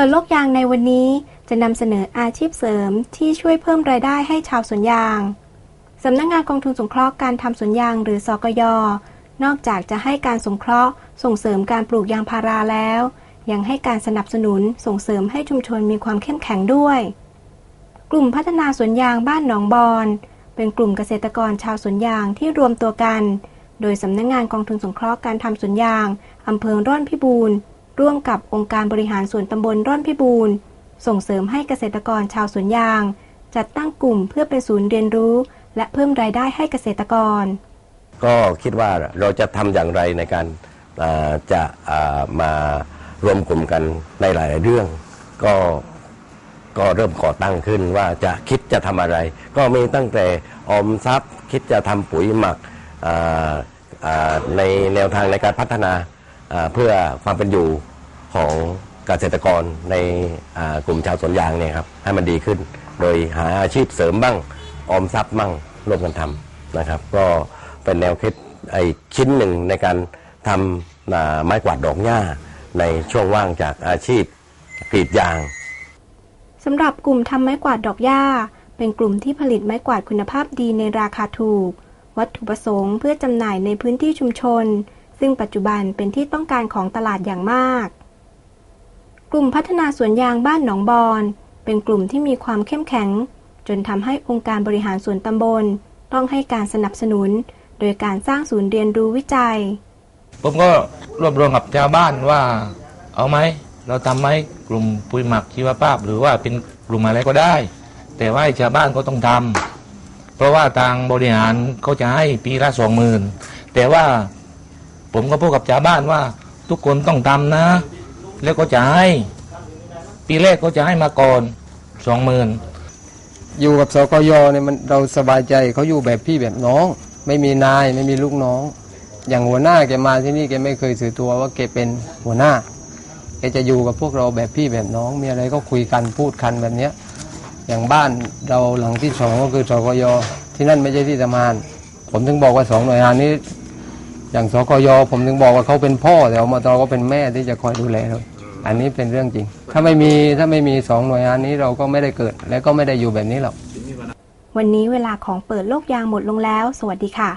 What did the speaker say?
ปิดโลกยางในวันนี้จะนำเสนออาชีพเสริมที่ช่วยเพิ่มรายได้ให้ชาวสวนยางสำนักงงานกองทุนสงเคราะห์การทำสวนยางหรือสกยนอกจากจะให้การสงเคราะห์ ส่งเสริมการปลูกยางพาราแล้ว ยังให้การสนับสนุนส่งเสริมให้ชุมชนมีความเข้มแข็งด้วย กลุ่มพัฒนาสวนยางบ้านหนองบอนเป็นกลุ่มเกษตรกรชาวสวนยางที่รวมตัวกัน โดยสำนักงงานกองทุนสงเคราะห์การทำสวนยางอำเภอร่อนพิบูรณ์ ร่วมกับองค์การบริหารส่วนตำบลร่อนพิบูรณ์ ส่งเสริมให้เกษตรกรชาวสวนยาง จัดตั้งกลุ่มเพื่อเป็นศูนย์เรียนรู้ และเพิ่มรายได้ให้เกษตรกร ก็คิดว่าเราจะทำอย่างไรในการจะมารวมกลุ่มกันในหลาย ๆ เรื่อง ก็ก็เริ่มก่อตั้งขึ้นว่าจะคิดจะทำอะไร ก็มีตั้งแต่ออมทรัพย์ คิดจะทำปุ๋ยหมักในแนวทางในการพัฒนา เพื่อความเป็นอยู่ของเกษตรกรในกลุ่มชาวสวนยางเนี่ยครับให้มันดีขึ้น โดยหาอาชีพเสริมบ้างออมทรัพย์บ้างร่วมกันทำนะครับ ก็เป็นแนวคิดไอ้ชิ้นหนึ่งในการทำไม้กวาดดอกหญ้าในช่วงว่างจากอาชีพกรีดยางสำหรับกลุ่มทำไม้กวาดดอกหญ้า เป็นกลุ่มที่ผลิตไม้กวาดคุณภาพดีในราคาถูก วัตถุประสงค์เพื่อจำหน่ายในพื้นที่ชุมชน ซึ่งปัจจุบันเป็นที่ต้องการของตลาดอย่างมาก กลุ่มพัฒนาสวนยางบ้านหนองบอนเป็นกลุ่มที่มีความเข้มแข็ง จนทำให้องค์การบริหารส่วนตำบล ต้องให้การสนับสนุน โดยการสร้างศูนย์เรียนรู้วิจัย ผมก็รวบรวมกับชาวบ้านว่า เอาไหมเราทำไหมกลุ่มปุ๋ยหมักชีวภาพ หรือว่าเป็นกลุ่มอะไรก็ได้ แต่ว่าชาวบ้านก็ต้องทำเพราะว่าทางบริหารเขาจะให้ปีละสองหมื่นแต่ว่า ผมก็พูดกับชาวบ้านว่า ทุกคนต้องทำนะ แล้วก็จะให้ ปีแรกก็จะให้มาก่อนสองหมื่นอยู่กับสกยเนี่ยมันเราสบายใจเขาอยู่แบบพี่แบบน้อง ไม่มีนายไม่มีลูกน้อง อย่างหัวหน้าแกมาที่นี่แกไม่เคยถือตัวว่าแกเป็นหัวหน้าแกจะอยู่กับพวกเราแบบพี่แบบน้อง มีอะไรก็คุยกันพูดกันแบบเนี้ยอย่างบ้านเราหลังที่สองก็คือสกยที่นั่นไม่ใช่ที่ทำงาน ผมถึงบอกว่าสองหน่วยงานนี้ อย่างสกยผมถึงบอกว่าเขาเป็นพ่อแต่อมตก็เป็นแม่ที่จะคอยดูแลเราอันนี้เป็นเรื่องจริง ถ้าไม่มีถ้าไม่มีสองหน่วยงานนี้เราก็ไม่ได้เกิด และก็ไม่ได้อยู่แบบนี้หรอกวันนี้เวลาของเปิดโลกยางหมดลงแล้ว สวัสดีค่ะ